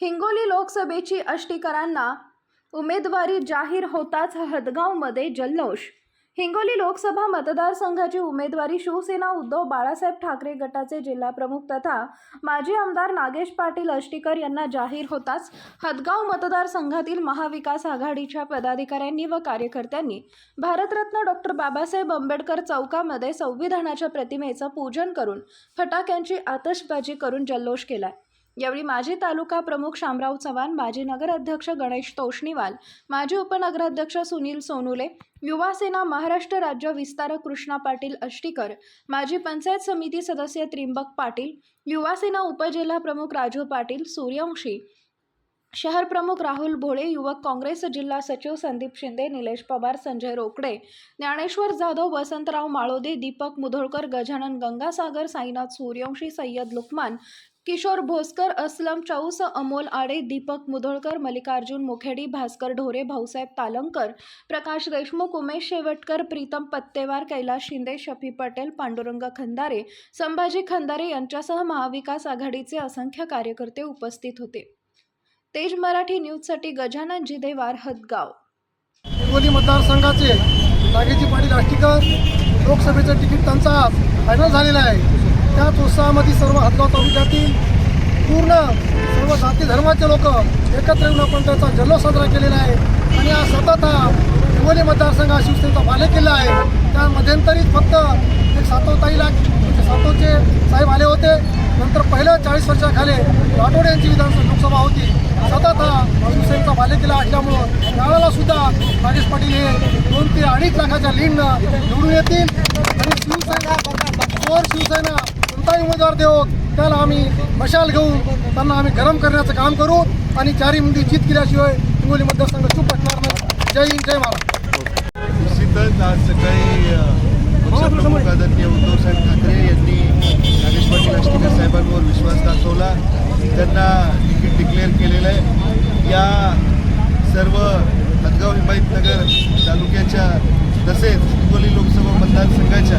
हिंगोली लोकसभेची अष्टीकरांना उमेदवारी जाहीर होताच हदगावमध्ये जल्लोष. हिंगोली लोकसभा मतदारसंघाची उमेदवारी शिवसेना उद्धव बाळासाहेब ठाकरे गटाचे जिल्हाप्रमुख तथा माजी आमदार नागेश पाटील अष्टीकर यांना जाहीर होताच हदगाव मतदारसंघातील महाविकास आघाडीच्या पदाधिकाऱ्यांनी व कार्यकर्त्यांनी भारतरत्न डॉक्टर बाबासाहेब आंबेडकर चौकामध्ये संविधानाच्या प्रतिमेचं पूजन करून फटाक्यांची आतषबाजी करून जल्लोष केलाय. यावेळी माजी तालुका प्रमुख शामराव चव्हाण माजी नगराध्यक्ष गणेश तोष्णीवाल माजी उपनगराध्यक्ष सुनील सोनुले युवासेना महाराष्ट्र राज्य विस्तारक कृष्णा पाटील अष्टीकर माजी पंचायत समिती सदस्य त्रिंबक पाटील युवासेना उपजिल्हा प्रमुख राजू पाटील सूर्यवंशी शहर प्रमुख राहुल भोळे युवक काँग्रेस जिल्हा सचिव संदीप शिंदे निलेश पवार संजय रोकडे ज्ञानेश्वर जाधव वसंतराव माळोदे दीपक मुधोळकर गजानन गंगासागर साईनाथ सूर्यवंशी सय्यद लुकमान किशोर भोसकर असलम चौस अमोल आडे दीपक मुधोळकर मल्लिकार्जुन मुखेडी भास्कर ढोरे भाऊसाहेब तालंकर प्रकाश देशमुख उमेश शेवटकर प्रीतम पत्तेवार कैलास शिंदे शफी पटेल पांडुरंग खंदारे संभाजी खंदारे यांच्यासह महाविकास आघाडीचे असंख्य कार्यकर्ते उपस्थित होते. तेज मराठी न्यूजसाठी गजानन जिदेवार हदगाव. हिंगोली मतदारसंघाचे नागेजी पाटील आष्टीकर लोकसभेचं तिकीट त्यांचा फायनल झालेला आहे. त्याच उत्साहामध्ये सर्व हदगाव तालुक्यातील पूर्ण सर्व जाती धर्माचे लोक एकत्र येऊन आपण त्याचा जल्लोष साजरा केलेला आहे. आणि हा सतत हा हिंगोली मतदारसंघ हा शिवसेनेचा बालेकिल्ला आहे. त्या मध्यंतरीच फक्त एक सातवताईला म्हणजे सातवचे साहेब आले होते. नंतर पहिल्या चाळीस वर्षाखाली राठोड यांची विधानसभा लोकसभा होती. सतत हा शिवसेनेचा बालेकिल्ला असल्यामुळं त्यावेळेला सुद्धा राजेश पाटील हे दोन ते अडीच लाखाच्या लीडनं निवडून येतील. आणि शिवसेना चोर शिवसेना कोणताही उमेदवार देऊ त्याला आम्ही मशाल घेऊन त्यांना आम्ही गरम करण्याचं काम करू आणि चारी मुंदी जीत केल्याशिवाय हिंगोली मतदारसंघ चूप असणार नाही. जय हिंद जय महाराष्ट्र. निश्चितच आज सकाळी अ, पक्षप्रमुख आदरणीय उद्धवसाहेब ठाकरे यांनी नागेश पाटील आष्टीकर साहेबांवर विश्वास दाखवला त्यांना तिकीट डिक्लेअर केलेलं आहे या सर्व हदगाव हिमायतनगर तालुक्याच्या तसेच हिंगोली लोकसभा मतदारसंघाच्या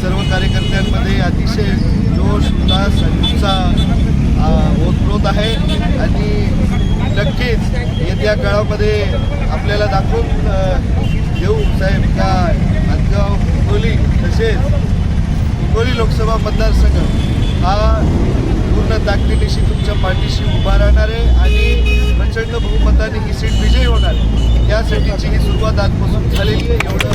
सर्व कार्यकर्त्यांमध्ये अतिशय जोश उल्हास आणि उत्साह ओतप्रोत आहे. आणि नक्कीच येत्या काळामध्ये आपल्याला दाखवून देऊ साहेब का हदगाव हिंगोली तसेच हिंगोली लोकसभा मतदारसंघ हा पूर्ण ताकदीनिशी तुमच्या पाठीशी उभा राहणार आहे. प्रचंड बहुमताने ही सीट विजयी होणार. यासाठीची ही सुरुवात आजपासून झालेली आहे. एवढं